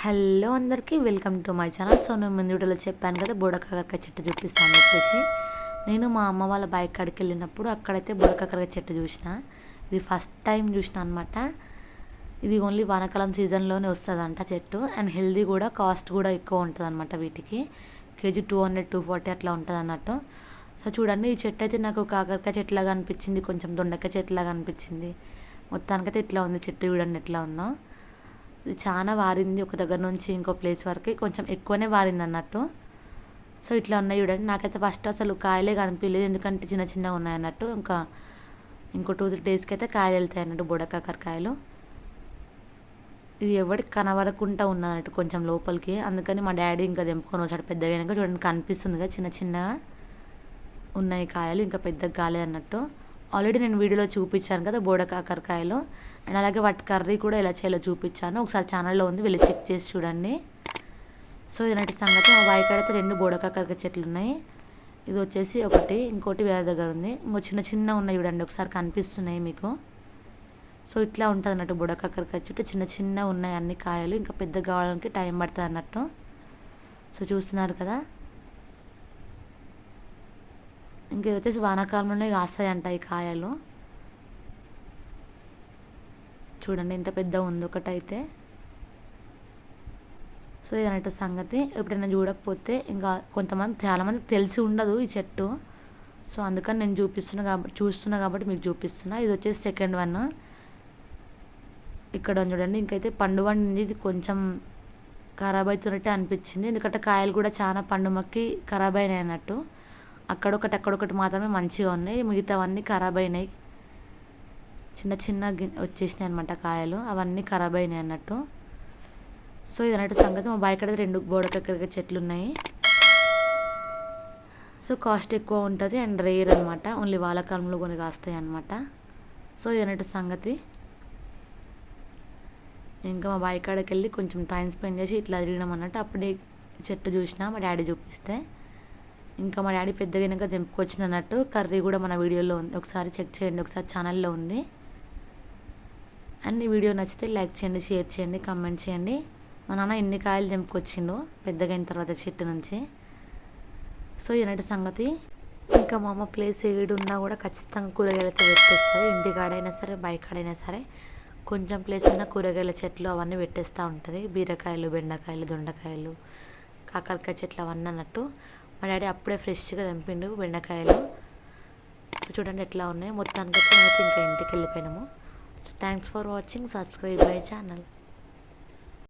Hello అందరికీ welcome to my channel. So నేను ముందు వీడియోలో చెప్పాను కదా బుడకాకరకాయ చెట్టు చూపిస్తాను చెప్పేసి. నేను మా అమ్మ వాళ్ళ బైక్ కాడికి వెళ్ళినప్పుడు అక్కడైతే బుడకాకరకాయ చెట్టు చూసిన. ఇది ఫస్ట్ టైం చూసిన అనమాట ఇది ఓన్లీ వానాకాలం సీజన్లోనే వస్తుందంట చెట్టు. అండ్ హెల్దీ కూడా కాస్ట్ కూడా ఎక్కువ ఉంటుంది అనమాట వీటికి. KG two hundred two forty అట్లా ఉంటుంది అన్నట్టు సో చూడండి ఈ చెట్టు అయితే నాకు కాకరకాయ చెట్టులాగా అనిపించింది కొంచెం దొండకాయ చెట్టులాగా అనిపించింది. మొత్తానికైతే ఇట్లా ఉంది చెట్టు చూడండి ఎట్లా ఉందో. చాలా వారింది ఒక దగ్గర నుంచి ఇంకో ప్లేస్ వరకు. కొంచెం ఎక్కువనే వారింది అన్నట్టు. సో ఇట్లా ఉన్నాయి చూడండి. నాకైతే ఫస్ట్ అసలు కాయలే కనిపించలేదు ఎందుకంటే చిన్న చిన్నగా ఉన్నాయి అన్నట్టు. ఇంకా ఇంకో టూ త్రీ డేస్కి అయితే కాయలు వెళ్తాయి అన్నట్టు. బుడకాకరకాయలు ఇది ఎవరికి కనబడకుండా ఉన్నది అన్నట్టు కొంచెం లోపలికి. అందుకని మా డాడీ ఇంకా తెంపుకొని వచ్చాడు. పెద్దగా అయినాక చూడండి కనిపిస్తుంది కదా చిన్న చిన్నగా. ఉన్నాయి కాయలు ఇంకా పెద్దగా కాలేదు అన్నట్టు. ఆల్రెడీ నేను వీడియోలో చూపించాను కదా బోడ కాకరకాయలు. అండ్ అలాగే వాటి కర్రీ కూడా ఎలా చేయాలో చూపించాను. ఒకసారి ఛానల్లో ఉంది వెళ్ళి చెక్ చేసి చూడండి. సో ఇలాంటి సంగతి మా బావి కాడ అయితే రెండు బోడకాకరకాయ చెట్లు ఉన్నాయి. ఇది వచ్చేసి ఒకటి ఇంకోటి వేరే దగ్గర ఉంది. ఇంకో చిన్న చిన్న ఉన్నాయి చూడండి ఒకసారి కనిపిస్తున్నాయి మీకు. సో ఇట్లా ఉంటుంది అన్నట్టు బుడకాకరకాయ చుట్టూ. చిన్న చిన్న ఉన్నాయి అన్ని కాయలు ఇంకా పెద్ద కావడానికి టైం పడుతుంది అన్నట్టు. సో చూస్తున్నారు కదా. ఇంక వచ్చేసి వానాకాలంలోనే కాస్తాయంట ఈ కాయలు. చూడండి ఎంత పెద్ద ఉంది ఒకటైతే. సో ఇదన్నట్టు సంగతి ఎప్పుడైనా చూడకపోతే ఇంకా కొంతమంది చాలామందికి తెలిసి ఉండదు ఈ చెట్టు. సో అందుకని నేను చూపిస్తున్నా కాబట్టి చూస్తున్నా కాబట్టి మీకు చూపిస్తున్నా. ఇది వచ్చేసి సెకండ్ వన్ ఇక్కడ చూడండి ఇంకైతే పండు పండింది. ఇది కొంచెం ఖరాబ్ అవుతున్నట్టే అనిపించింది. ఎందుకంటే కాయలు కూడా చాలా పండు మక్కి ఖరాబ్ అయినాయి అన్నట్టు. అక్కడొకటి అక్కడొకటి మాత్రమే మంచిగా ఉన్నాయి. మిగతావన్నీ ఖరాబ్ అయినాయి. చిన్న చిన్న వచ్చేసినాయి అనమాట కాయలు. అవన్నీ ఖరాబ్ అయినాయి అన్నట్టు. సో ఇది అన్నట్టు సంగతి. మా బాయ్ రెండు బోడకక్కడికి చెట్లు ఉన్నాయి సో కాస్ట్ ఎక్కువ ఉంటుంది అండ్ రేర్ అనమాట ఓన్లీ వాలకాలంలో కొన్ని కాస్తాయి అనమాట సో ఇది అన్నట్టు సంగతి. ఇంకా మా బాయ్ కాడకి వెళ్ళి కొంచెం టైం స్పెండ్ చేసి ఇట్లా తిరగడం అన్నట్టు. అప్పుడే చెట్టు చూసిన మా డాడీ చూపిస్తే. ఇంకా మా డాడీ పెద్దగా వెనక తెంపుకొచ్చింది అన్నట్టు కర్రీ కూడా మన వీడియోలో ఉంది. ఒకసారి చెక్ చేయండి ఒకసారి ఛానల్లో ఉంది. అండ్ ఈ వీడియో నచ్చితే లైక్ చేయండి షేర్ చేయండి కమెంట్ చేయండి. మా నాన్న ఎన్ని కాయలు తెంపుకొచ్చిండో పెద్దగా అయిన తర్వాత చెట్టు నుంచి. సో ఇలాంటి సంగతి. ఇంకా మా అమ్మ ప్లేస్ ఏడున్నా కూడా ఖచ్చితంగా కూరగాయలతో పెట్టేస్తుంది. ఇంటికాడైనా సరే బయకాడైనా సరే కొంచెం ప్లేస్ ఉన్న కూరగాయల చెట్లు అవన్నీ పెట్టేస్తూ ఉంటుంది. బీరకాయలు బెండకాయలు దొండకాయలు కాకరకాయ చెట్లు అవన్నీ అన్నట్టు. మా డాడీ అప్పుడే ఫ్రెష్గా తెంపిండు బెండకాయలు. చూడండి ఎట్లా ఉన్నాయి. మొత్తానికి అయితే ఇంకా ఇంటికి వెళ్ళిపోయినాము. So thanks for watching subscribe my channel